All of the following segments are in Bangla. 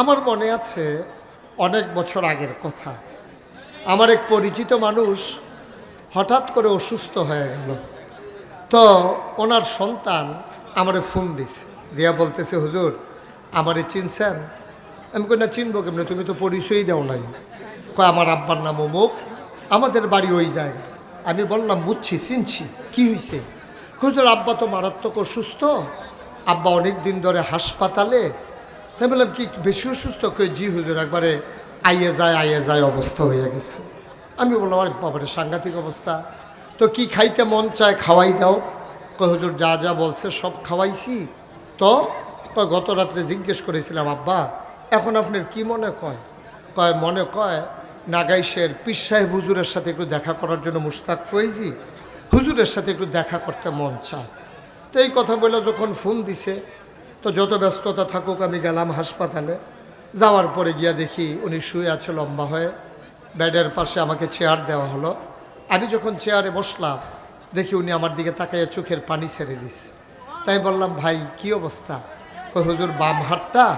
আমার মনে আছে অনেক বছর আগের কথা। আমার এক পরিচিত মানুষ হঠাৎ করে অসুস্থ হয়ে গেল। তো ওনার সন্তান আমারে ফোন দিছে, দিয়া বলতেছে, হুজুর, আমারে চিনছেন? আমি কই, না, চিনবো কেমনে? তুমি তো পরিচয়ই দাও নাই। কয়, আমার আব্বার নাম অমুক, আমাদের বাড়ি ওই জায়গায়। আমি বললাম, বুঝছি, চিনছি, কি হয়েছে হুজুর, আব্বা তো মারাত্মক অসুস্থ, আব্বা অনেক দিন ধরে হাসপাতালে তাই বললাম কি বেশি অসুস্থ? কই, জি হুজুর, একবারে আইয়ে যায় আইয়ে যায় অবস্থা হয়ে গেছে। আমি বললাম, আরে বাবারে সাংঘাতিক অবস্থা। তো কি খাইতে মন চায়, খাওয়াই দাও। কই, হুজুর, যা যা বলছে, সব খাওয়াইছি। তো কয় গত রাত্রে জিজ্ঞেস করেছিলাম, আব্বা, এখন আপনার কি মনে কয়? কয়, মনে কয় নাগাইশের পীর সাহেব হুজুরের সাথে একটু দেখা করার জন্য মুস্তাক ফয়েজি, হুজুরের সাথে একটু দেখা করতে মন চায়। তো এই কথা বলে যখন ফোন দিছে তো যত ব্যস্ততা থাকুক, আমি গেলাম হাসপাতালে। যাওয়ার পরে গিয়া দেখি উনি শুয়ে আছে, লম্বা হয়ে। বেডের পাশে আমাকে চেয়ার দেওয়া হলো। আমি যখন চেয়ারে বসলাম, দেখি উনি আমার দিকে তাকাইয়া চোখের পানি ছেড়ে দিছে। তাই বললাম, ভাই, কি অবস্থা? কই, হুজুর, বাম হাতটা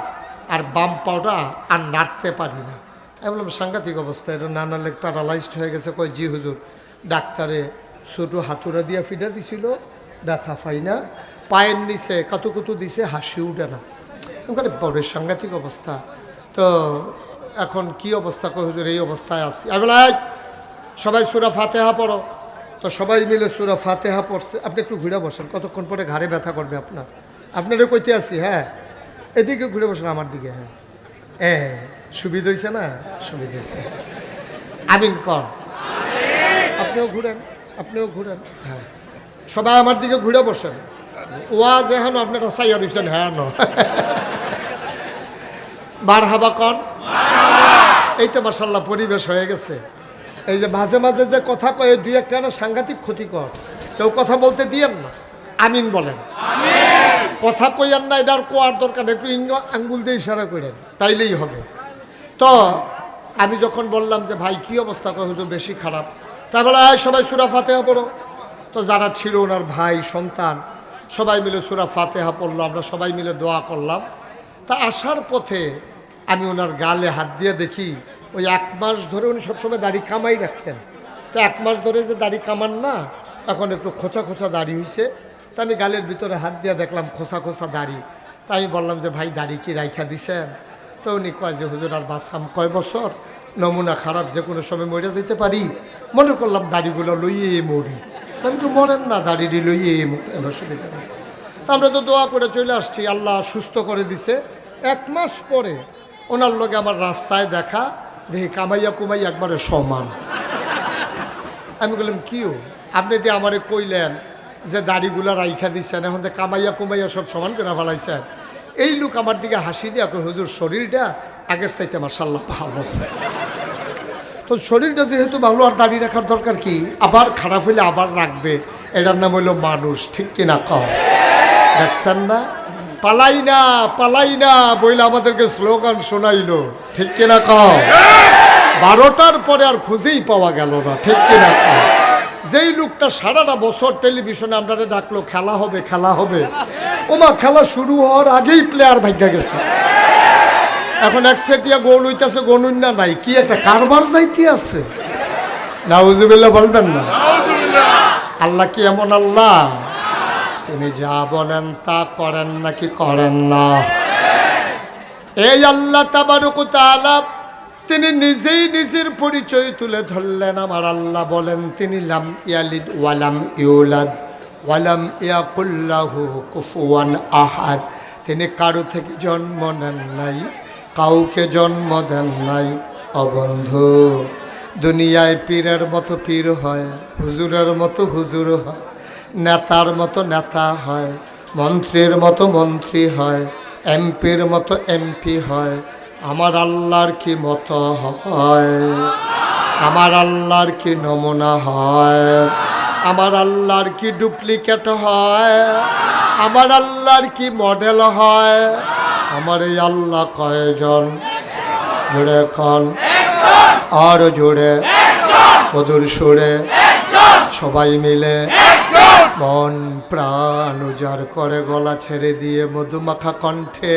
আর বাম পাওটা আর নাড়তে পারি না। আমি বললাম, সাংঘাতিক অবস্থা, এটা নানা লেগ প্যারালাইজড হয়ে গেছে। কয় জি, হুজুর, ডাক্তারে ছোটো হাতুড়া দিয়া ফিটা দিছিল, ব্যথা পাই না। পায়ের নিচে কাতু কুতু দিছে হাসি উঠে না। ওখানে বড় সাংঘাতিক অবস্থা। তো এখন কি অবস্থা কই হুজুর? এই অবস্থায় আছি। আমি বললাম, "এই, সবাই সুরা ফাতেহা পড়ো। তো সবাই মিলে সুরা ফাতেহা পড়ছে। আপনি একটু ঘুরে বসেন কতক্ষণ পরে ঘাড়ে ব্যথা করবে আপনার? আপনারও কইতে আছি হ্যাঁ? এদিকে ঘুরে বসেন আমার দিকে হ্যাঁ? এ সুবিধা হয়েছে না? সুবিধা হয়েছে আমিন কর। আপনিও ঘুরেন আপনিও ঘুরেন হ্যাঁ। সবাই আমার দিকে ঘুরে বসেন। ওয়াজ হ্যাঁ হাবা কন? এই তো মার্শাল্লাহ পরিবেশ হয়ে গেছে। এই যে মাঝে মাঝে যে কথা কয়ে দুই একটা না সাংঘাতিক ক্ষতিকর কেউ কথা বলতে দিয়েন না। আমিন বলেন। কথা কইয়ান না এটার কোয়ার দরকার একটু আঙ্গুল দিয়ে ইশারা করেন, তাইলেই হবে। তো আমি যখন বললাম যে, ভাই, কি অবস্থা? কয়, হুজুর, বেশি খারাপ। তাই বলে "এই সবাই সুরা ফাতেহা পড়ো। তো যারা ছিল ওনার ভাই, সন্তান সবাই মিলে সুরা ফাতেহা পড়ল, আমরা সবাই মিলে দোয়া করলাম। তা আসার পথে আমি ওনার গালে হাত দিয়ে দেখি, ওই এক মাস ধরে উনি সবসময় দাড়ি কামাই রাখতেন। তো এক মাস ধরে যে দাড়ি কামান না, এখন একটু খোঁচা খোঁচা দাড়ি হয়েছে তা আমি গালের ভিতরে হাত দিয়ে দেখলাম খোঁচা খোসা দাড়ি। তাই আমি বললাম যে, ভাই, দাড়ি কি রাইখা দিছেন? তো উনি কয় যে, হুজুর, আর বাসাম কয় বছর? নমুনা খারাপ, যে কোনো সময় মরে যেতে পারি। মনে করলাম দাড়িগুলো লইয়ে মরি। তা আমি তো মরেন না দাড়িটি লইয়ে মরেন অসুবিধা নেই। তা আমরা তো দোয়া করে চলে আসছি, আল্লাহ সুস্থ করে দিছে। এক মাস পরে ওনার লগে আমার রাস্তায় দেখা, দেখি কামাইয়া কুমাইয়া একবারে সমান। আমি বললাম কিও আপনি দিয়ে আমারে কইলেন যে দাড়িগুলা রাইখা দিচ্ছেন এখন কামাইয়া কুমাইয়া সব সমান করে ফেলাইছেন, এই লোক আমার দিকে হাসি দিয়ে হুজুর, শরীরটা আগের চাইতে মার্শাল্লাহ ভালো। তো শরীরটা যেহেতু ভালো আর দাড়ি রাখার দরকার কি, আবার খারাপ হইলে আবার রাখবে। এটার নাম হইল মানুষ, ঠিক কিনা কম দেখছেন না? পালাই না পালাই না বইলে আমাদেরকে স্লোগান শোনাইলো, ঠিক কিনা কম বারোটার পরে আর খুঁজেই পাওয়া গেল না, ঠিক কিনা কম যেই লোকটা সারাটা বছর টেলিভিশনে আমরা ডাকলো, খেলা হবে খেলা হবে। ওমা, খেলা শুরু হওয়ার আগেই প্লেয়ার ভাগ্যা গেছে। এখন এক সেটিয়া গোল হইতেছে গনুন না নাই। কি একটা কারবার যাইতে আছে? নাউজুবিল্লাহ বলবেন না? আল্লাহ কি এমন আল্লাহ? তিনি যা বলেন তা করেন নাকি করেন না? এই আল্লাহ তাবারুক তাআলা তিনি নিজেই নিজের পরিচয় তুলে ধরলেন। আমার আল্লাহ বলেন, তিনি লাম ইয়ালিদ ওয়ালাম ইউলাদ ওয়ালাম ইয়াকুল্লাহু কুফুয়ান আহাদ। তিনি কারও থেকে জন্ম নেন নাই। কাউকে জন্ম দেন নাই অবন্ধু। দুনিয়ায় পীরের মতো পীর হয়, হুজুরের মতো হুজুর হয়, নেতার মতো নেতা হয়, মন্ত্রীর মতো মন্ত্রী হয়, এমপির মতো এমপি হয়। আমার আল্লাহর কি মতো হয়? আমার আল্লাহর কি নমুনা হয়? আমার আল্লাহর কি ডুপ্লিকেট হয়? আমার আল্লাহর কি মডেল হয়? আমার এই আল্লাহ কয়জন? জুড়ে কন। আর জুড়ে মধুর সুরে সবাই মিলে মন প্রাণ উজাড় করে গলা ছেড়ে দিয়ে মধুমাখা কণ্ঠে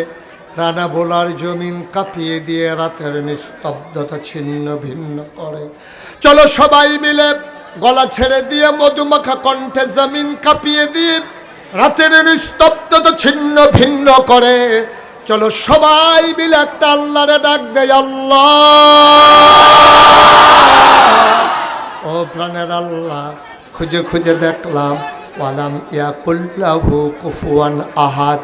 রানা বোলার জমিন কাঁপিয়ে দিয়ে রাতের নিস্তব্ধতা ছিন্ন ভিন্ন করে। চলো সবাই মিলে গলা ছেড়ে দিয়ে মধুমাখা কণ্ঠে জমিন কাঁপিয়ে দিয়ে রাতের নিস্তব্ধতা ছিন্ন ভিন্ন করে। চলো সবাই মিলে একটা আল্লাহরে ডাক দেয় আল্লাহ। ও প্রাণের আল্লাহ, খুঁজে খুঁজে দেখলাম, ওয়ালাম ইয়াকুল্লাহু কুফুয়ান আহাদ।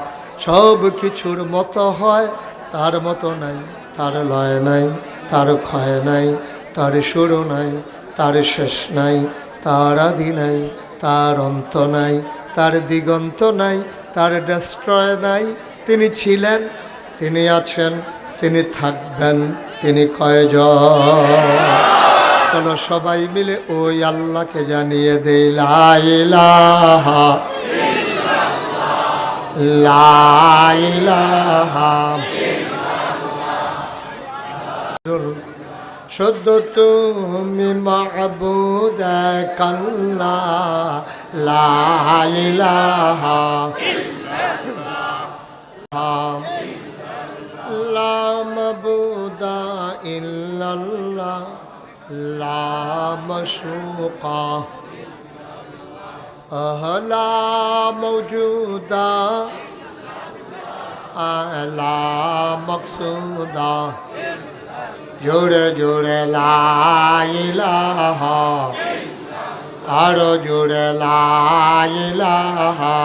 সব কিছুর মতো হয়, তার মতো নাই, তার লয় নাই, তার ক্ষয় নাই, তার শুরু নাই, তার শেষ নাই, তার আদি নাই, তার অন্ত নাই, তার দিগন্ত নাই, তার ডেস্ট্রয় নাই তিনি ছিলেন, তিনি আছেন, তিনি থাকবেন, তিনি কয়জন? চলো সবাই মিলে ওই আল্লাহকে জানিয়ে দেই লাইলাহা শুদ্ধ তুমি মাহবুদ কাল্লা লাইলাহা লা মাবুদা ইল্লাল্লাহ লা মশুকা লা মৌজুদা লা মকসুদা জোরে জোরে লাইলাহা আরও জোরে লাইলাহা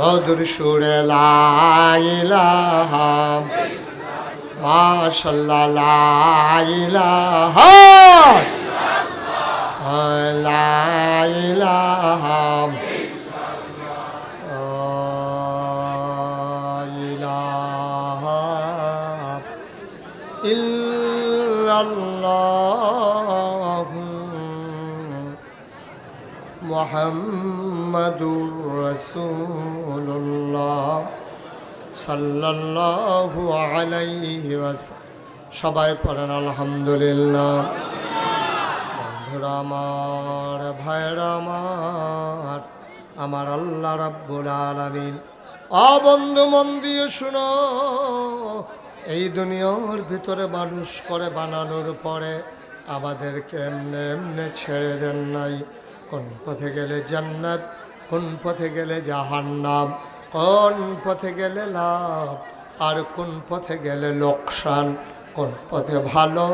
মধুর সুরে লাইলাহা মাশাল্লাহ লাইলাহা ইলাহা ইল্লাল্লাহ মুহাম্মাদুর রাসূলুল্লাহ সাল্লাল্লাহু ওয়াসাল্লাম সবাই পড়েন আলহামদুলিল্লাহ। বন্ধুরা আমার ভাইরা আমার আমার আল্লাহ রাব্বুল আলামিন। অবন্ধু মন দিয়ে শুনো, এই দুনিয়ার ভিতরে মানুষ করে বানানোর পরে আমাদেরকে এমনে এমনে ছেড়ে দেন নাই। কোন পথে গেলে জান্নাত কোন পথে গেলে জাহান্নাম কোন পথে গেলে লাভ আর কোন পথে গেলে লোকসান কোন পথে ভালো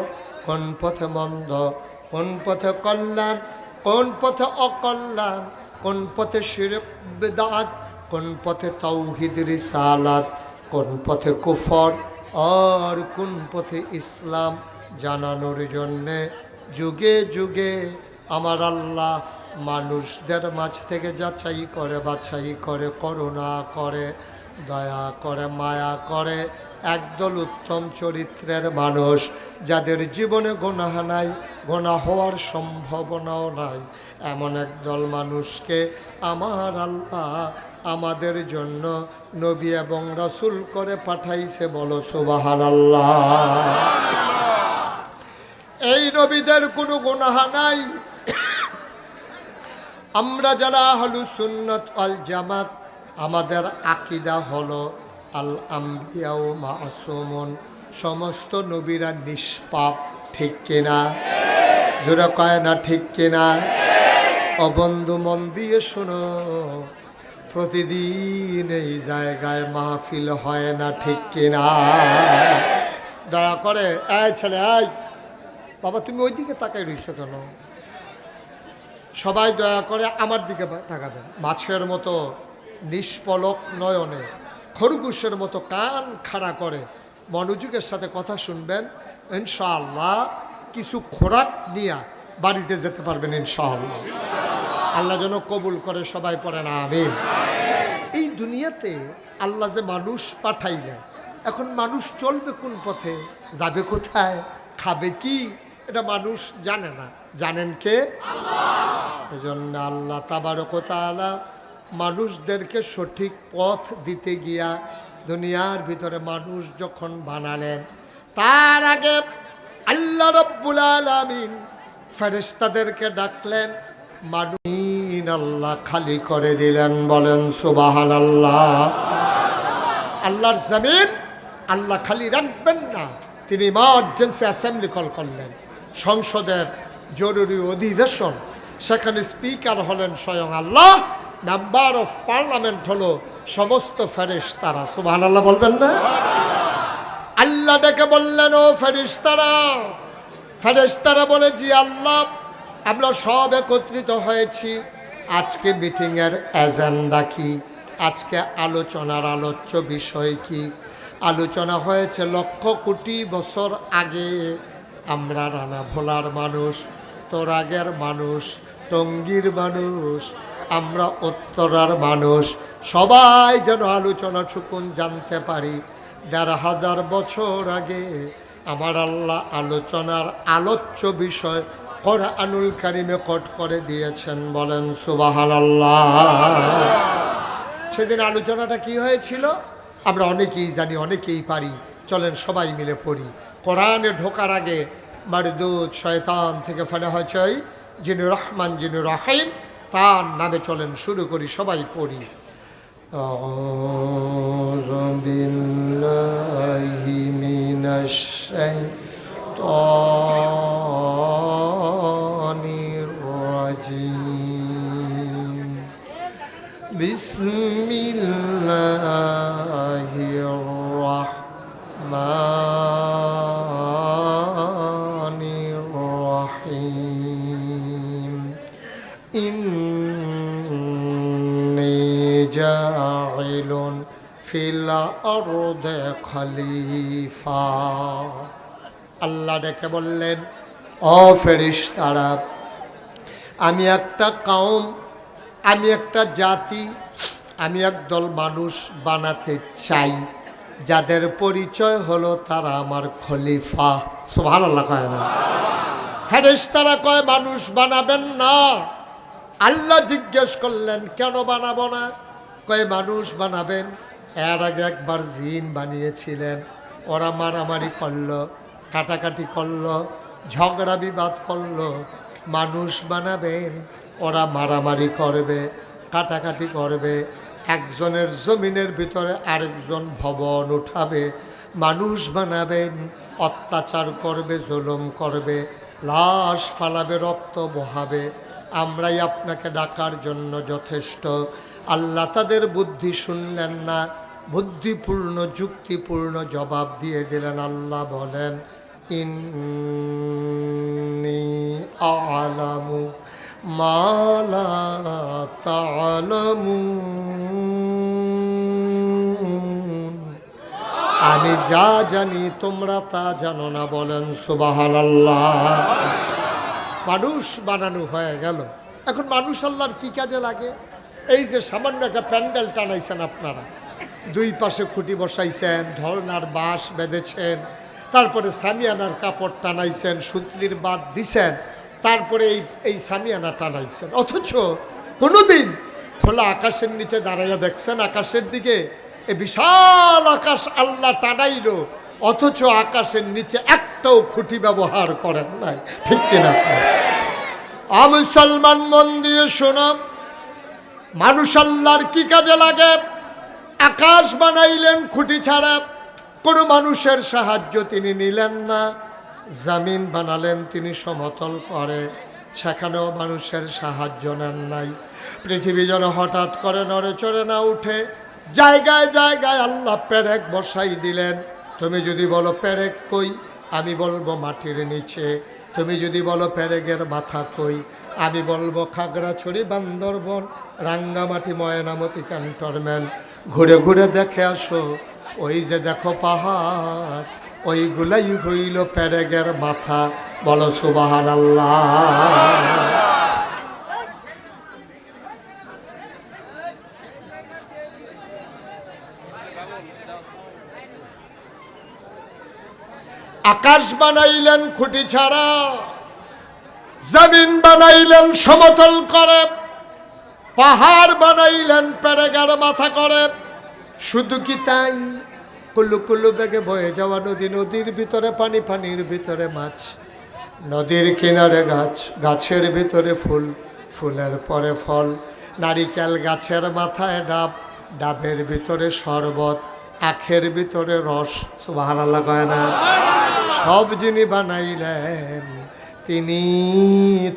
কোন পথে মন্দ কোন পথে কল্যাণ কোন পথে অকল্যাণ কোন পথে শিরক কোন পথে তৌহিদ রিসালাত কোন পথে কুফর আর কোন পথে ইসলাম জানানোর জন্যে যুগে যুগে আমার আল্লাহ মানুষদের মাঝ থেকে যাচাই করে, বাছাই করে, করুণা করে, দয়া করে, মায়া করে, একদল উত্তম চরিত্রের মানুষ যাদের জীবনে গোনাহ নাই গোনা হওয়ার সম্ভাবনাও নাই। এমন একদল মানুষকে আমার আল্লাহ আমাদের জন্য নবী এবং রসুল করে পাঠাইছে বলো সুবাহান আল্লাহ এই নবীদের কোনো গুনাহা নাই। আমরা যারা হলু সুন্নত আল জামাত, আমাদের আকিদা হলো আল আম্বিয়াও মাসুমন, সমস্ত নবীরা নিষ্পাপ, ঠিক কিনা? জোরা কয় না, ঠিক কিনা? অবন্ধু মন দিয়ে শোনো, প্রতিদিন এই জায়গায় মাহফিল হয় না, ঠিক কিনা? দয়া করে, এই ছেলে, এই! বাবা, তুমি ওইদিকে তাকাই রইছো কেন? সবাই দয়া করে আমার দিকে তাকাবেন। মাছের মতো নিষ্পলক নয়নে, খরগোশের মতো কান খাড়া করে মনোযোগের সাথে কথা শুনবেন। ইনশাআল্লাহ কিছু খোরাক নিয়ে বাড়িতে যেতে পারবেন ইনশাআল্লাহ। আল্লাহ যেন কবুল করে সবাই পড়েন আমিন। এই দুনিয়াতে আল্লাহ যে মানুষ পাঠাইলেন, এখন মানুষ চলবে কোন পথে, যাবে কোথায়, খাবে কি, এটা মানুষ জানে না। জানেন কে? এজন্য আল্লাহ তাবারকতালা মানুষদেরকে সঠিক পথ দিতে গিয়া দুনিয়ার ভিতরে মানুষ যখন বানালেন, তার আগে আল্লাহ রব্বুল আলামিন ফেরেশতাদেরকে ডাকলেন মানুষ আল্লাহ খালি করে দিলেন। বলেন সুবাহান আল্লাহ আল্লাহর জমিন আল্লাহ খালি রাখবেন না, তিনি ইমার্জেন্সি অ্যাসেম্বলি কল করলেন। সংসদের জরুরি অধিবেশন সেখানে স্পিকার হলেন স্বয়ং আল্লাহ, মেম্বার অফ পার্লামেন্ট হলো সমস্ত ফেরেশ তারা সুবাহ আল্লাহ বলবেন না? আল্লাহ ডেকে বললেন, ও ফেরিস্তারা ফেরিস্তারা বলে, জি আল্লাহ, আমরা সব একত্রিত হয়েছি। আজকে মিটিংয়ের এজেন্ডা কি? আজকে আলোচনার আলোচ্য বিষয় কি? আলোচনা হয়েছে লক্ষ কোটি বছর আগে। আমরা রানা ভোলার মানুষ তোর আগের মানুষ টঙ্গীর মানুষ, আমরা উত্তরার মানুষ। সবাই যেন আলোচনা সুকুন জানতে পারি। দেড় হাজার বছর আগে আমার আল্লাহ আলোচনার আলোচ্য বিষয় করা আনুল কারিমে কট করে দিয়েছেন। বলেন সুবাহান আল্লাহ সেদিন আলোচনাটা কি হয়েছিল? আমরা অনেকেই জানি, অনেকেই পারি। চলেন সবাই মিলে পড়ি। কোরআনে ঢোকার আগে মারদুদ, শয়তান থেকে ফেলে হয়েছে যিনি রহমান যিনি রহিম তার নামে চলেন শুরু করি সবাই পড়ি أعوذ بالله من الشيطان الرجيم بسم الله الرحمن খলিফা। আল্লাহ ডেকে বললেন অ ফেরিস তারা আমি একটা কাউম, আমি একটা জাতি, আমি একদল মানুষ বানাতে চাই। যাদের পরিচয় হলো তারা আমার খলিফা। সোভান আল্লাহ কয় না। ফেরিস তারা কয়, মানুষ বানাবেন না। আল্লাহ জিজ্ঞেস করলেন, কেন বানাবো না? কয়, মানুষ বানাবেন এর আগে একবার জিন বানিয়েছিলেন। ওরা মারামারি করল, কাটাকাটি করল, ঝগড়া বিবাদ করল। মানুষ বানাবেন, ওরা মারামারি করবে, কাটাকাটি করবে। একজনের জমিনের ভিতরে আরেকজন ভবন উঠাবে। মানুষ বানাবেন, অত্যাচার করবে, জুলুম করবে, লাশ ফালাবে, রক্ত বহাবে। আমরাই আপনাকে ডাকার জন্য যথেষ্ট। আল্লাহ তাদের বুদ্ধি শুনলেন না বুদ্ধিপূর্ণ, যুক্তিপূর্ণ জবাব দিয়ে দিলেন আল্লাহ বলেন, ইন্নি আলামু মালা আমি যা জানি তোমরা তা জানো না বলেন সুবাহান মানুষ বানানো হয়ে গেল। এখন মানুষ আল্লাহর কি কাজে লাগে? এই যে সামান্য একটা প্যান্ডেল টানাইছেন আপনারা। দুই পাশে খুঁটি বসাইছেন ধরনার বাঁশ বেঁধেছেন, তারপরে সামিয়ানার কাপড় টানাইছেন, সুতলির বাদ দিছেন, তারপরে এই এই সামিয়ানা টানাইছেন। অথচ কোনোদিন খোলা আকাশের নিচে দাঁড়াইয়া দেখছেন আকাশের দিকে, এ বিশাল আকাশ আল্লাহ টানাইল, অথচ আকাশের নিচে একটাও খুঁটি ব্যবহার করেন নাই। ঠিক কিনা? মুসলমান মন দিয়ে শোনো, মানুষ আল্লাহর কি কাজে লাগে? আকাশ বানাইলেন খুঁটি ছাড়া, কোনো মানুষের সাহায্য তিনি নিলেন না। জামিন বানালেন তিনি সমতল করে, সেখানেও মানুষের সাহায্য নেন নাই। পৃথিবী যেন হঠাৎ করে নড়ে চড়ে না উঠে, জায়গায় জায়গায় আল্লাহ পেরেক বসাই দিলেন। তুমি যদি বলো, পেরেক কই? আমি বলব, মাটির নিচে। তুমি যদি বলো, পেরেকের মাথা কই? আমি বলব, খাগড়াছড়ি, বান্দরবন, রাঙ্গামাটি, ময়নামতি, ক্যান্টনমেন্ট। ঘুরে ঘুরে দেখে আসো, ওই যে দেখো পাহাড়, ওইগুলাই হইল প্যারেগের মাথা, বলো সুবাহান আল্লাহ আকাশ বানাইলেন খুঁটি ছাড়া, জমিন বানাইলেন সমতল করে। পাহাড় বানাইলেন, পেরেগার মাথা করে। শুধু কি তাই? কুল্লু কুল্লু বেগে বয়ে যাওয়া নদী, নদীর ভিতরে পানি, পানির ভিতরে মাছ। নদীর কিনারে গাছ, গাছের ভিতরে ফুল, ফুলের পরে ফল। নারিকেল গাছের মাথায় ডাব, ডাবের ভিতরে শরবত, আখের ভিতরে রস। আল্লাহ কয় না? সব যিনি বানাইলেন, তিনি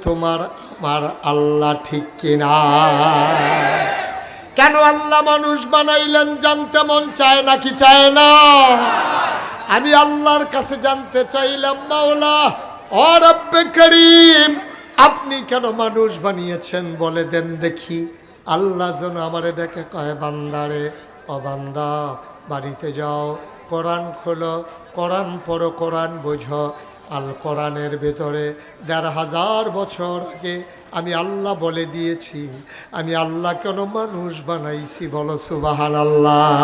তোমার আমার আল্লাহ ঠিক কিনা? কেন আল্লাহ মানুষ বানাইলেন জানতে মন চায় না, কি চায় না? আমি আল্লাহর কাছে জানতে চাইলাম, মাওলা, ও রব্বে করিম, আপনি কেন মানুষ বানিয়েছেন বলে দেন দেখি। আল্লাহ যেন আমারে ডেকে কয় বান্দারে ও বান্দা, বাড়িতে যাও, কোরআন খোলো, কোরআন পড়ো, কোরআন বোঝো। আল কোরআনের ভেতরে দেড় হাজার বছর আগে আমি আল্লাহ বলে দিয়েছি, আমি আল্লাহ কেন মানুষ বানাইছি বলো সুবাহান আল্লাহ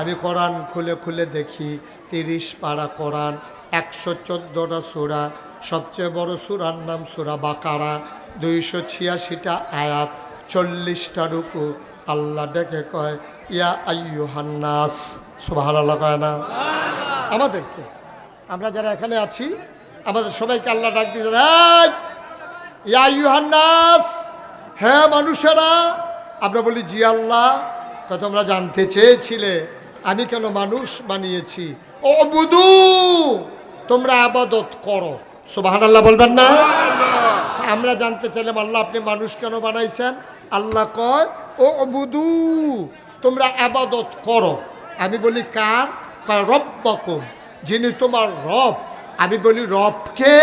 আমি কোরআন খুলে খুলে দেখি, তিরিশ পাড়া কোরআন, একশো চোদ্দোটা সুরা, সবচেয়ে বড় সুরার নাম সুরা বাকারা, দুইশো ছিয়াশিটা আয়াত, চল্লিশটা রুকু। আল্লাহ ডেকে কয়, ইয়া আইয়ু হান্নাস সুবাহ কয় না? আমাদেরকে আমরা যারা এখানে আছি আমাদের সবাইকে আল্লাহ ডাক দিয়েছেন "এই, ইয়া হ্যাঁ মানুষেরা আমরা বলি জি আল্লাহ তা তোমরা জানতে চেয়েছিলে আমি কেন মানুষ বানিয়েছি? ও বুধু তোমরা আবাদত করো। সুবাহান আল্লাহ বলবেন না? আমরা জানতে চাইলাম আল্লাহ আপনি মানুষ কেন বানাইছেন? আল্লাহ কয় ও বুধু তোমরা আবাদত করো। আমি বলি কার রব্বাকুম। যিনি তোমার রব, আমি বলি রবকে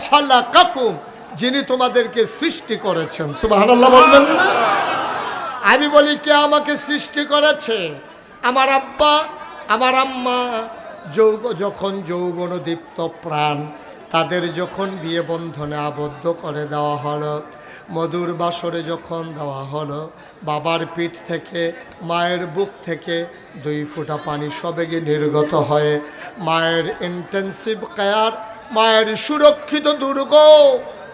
খলাকাকুম, যিনি তোমাদেরকে সৃষ্টি করেছেন। সুবহানাল্লাহ বলবেন না? আমি বলি, কে আমাকে সৃষ্টি করেছে? আমার আব্বা, আমার আম্মা, যৌগ, যখন যৌবন দীপ্ত প্রাণ, তাদের যখন বিয়ে বন্ধনে আবদ্ধ করে দেওয়া হলো মধুর বাসরে যখন দেওয়া হলো, বাবার পিঠ থেকে, মায়ের বুক থেকে দুই ফোঁটা পানি সবেগে নির্গত হয়ে, মায়ের ইন্টেন্সিভ কেয়ার মায়ের সুরক্ষিত দুর্গ,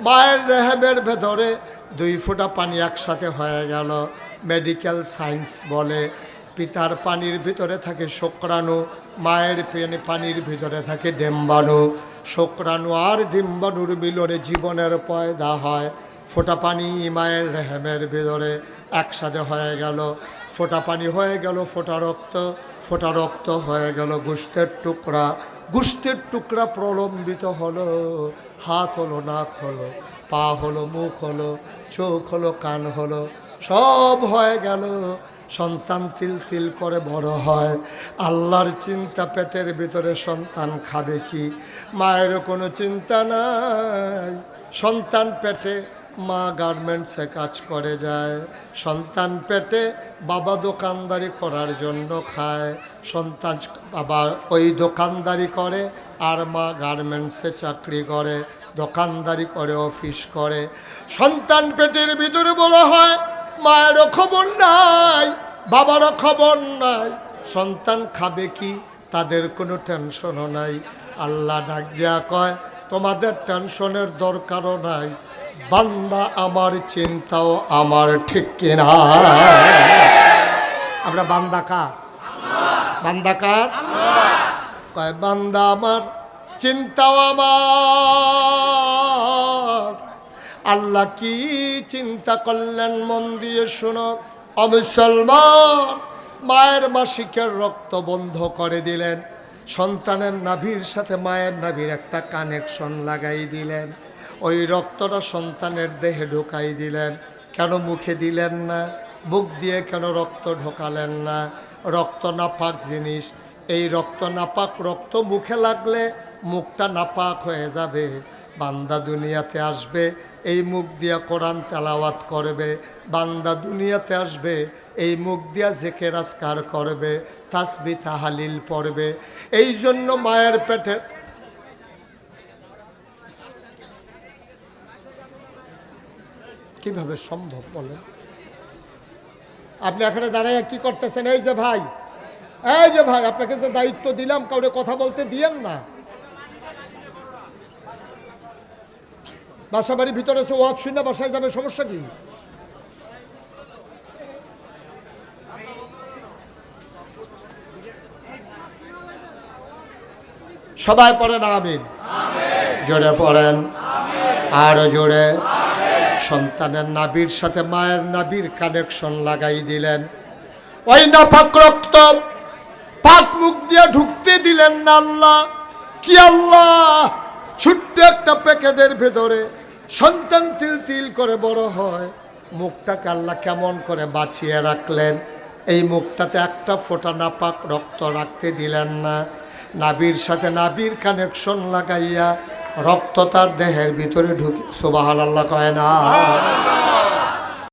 মায়ের রেহেবের ভেতরে দুই ফোঁটা পানি একসাথে হয়ে গেল। মেডিকেল সায়েন্স বলে, পিতার পানির ভিতরে থাকে শুক্রাণু, মায়ের পেন- পানির ভিতরে থাকে ডেম্বাণু। শুক্রাণু আর ডিম্বাণুর মিলনে জীবনের পয়দা হয়। ফোঁটা পানি মায়ের রেহেমের ভিতরে একসাথে হয়ে গেল। ফোঁটা পানি হয়ে গেল, ফোটা রক্ত ফোটা রক্ত হয়ে গেল গুস্তের টুকরা গুস্তের টুকরা প্রলম্বিত হলো। হাত হলো, নাক হলো, পা হলো, মুখ হলো, চোখ হলো, কান হলো, সব হয়ে গেল। সন্তান তিল তিল করে বড় হয়। আল্লাহর চিন্তা পেটের ভিতরে সন্তান খাবে কি? মায়েরও কোনো চিন্তা নাই। সন্তান পেটে মা গার্মেন্টসে কাজ করে যায়, সন্তান পেটে বাবা দোকানদারি করার জন্য খায়, সন্তান বাবা ওই দোকানদারি করে আর মা গার্মেন্টসে চাকরি করে, দোকানদারি করে, অফিস করে। সন্তান পেটের ভিতরে বড় হয়, মায়েরও খবর নাই, বাবারও খবর নাই। সন্তান খাবে কি? তাদের কোনো টেনশনও নাই। আল্লাহ ডাক কয়, তোমাদের টেনশনের দরকারও নাই। বান্দা, আমার চিন্তাও আমার ঠিক কিনা? আমরা বান্দা কার? বান্দা কার? কয়, বান্দা আমার চিন্তাও আমার। আল্লাহ কি চিন্তা করলেন মন দিয়ে শোনো? অমুসলমান মায়ের মাসিকের রক্ত বন্ধ করে দিলেন। সন্তানের নাভির সাথে মায়ের নাভির একটা কানেকশন লাগাই দিলেন। ওই রক্তটা সন্তানের দেহে ঢোকাই দিলেন। কেন মুখে দিলেন না? মুখ দিয়ে কেন রক্ত ঢোকালেন না? রক্ত নাপাক জিনিস। এই রক্ত নাপাক রক্ত মুখে লাগলে মুখটা নাপাক হয়ে যাবে। বান্দা দুনিয়াতে আসবে, এই মুখ দিয়া কোরআন তেলাওয়াত করবে। বান্দা দুনিয়াতে আসবে, এই মুখ দিয়া জেকে রাজকার করবে। তাসবি তাহালিল পড়বে। এই জন্য মায়ের পেটে কীভাবে সম্ভব বলেন? আপনি এখানে দাঁড়ায় কি করতেছেন? এই যে ভাই, এই যে ভাই, আপনাকে যে দায়িত্ব দিলাম, কাউরে কথা বলতে দিয়েন না। বাসা বাড়ির ভিতরে এসে ওয়াজ শুনে বাসায় যাবে, সমস্যা কি? সবাই পড়েন আমিন। জোরে পড়েন। আরও জোরে। সন্তানের নাবির সাথে মায়ের নাবির কানেকশন লাগাই দিলেন। ওই নাপাক রক্ত পাক মুখ দিয়ে ঢুকতে দিলেন না আল্লাহ। কি আল্লাহ? ছোট্ট একটা প্যাকেটের ভেতরে সন্তান তিল তিল করে বড় হয়। মুখটাকে আল্লাহ কেমন করে বাঁচিয়ে রাখলেন। এই মুখটাতে একটা ফোঁটা নাপাক রক্ত রাখতে দিলেন না। নাবির সাথে নাবির কানেকশন লাগাইয়া রক্ত তার দেহের ভিতরে ঢুকে সোবাহাল আল্লাহ কয় না।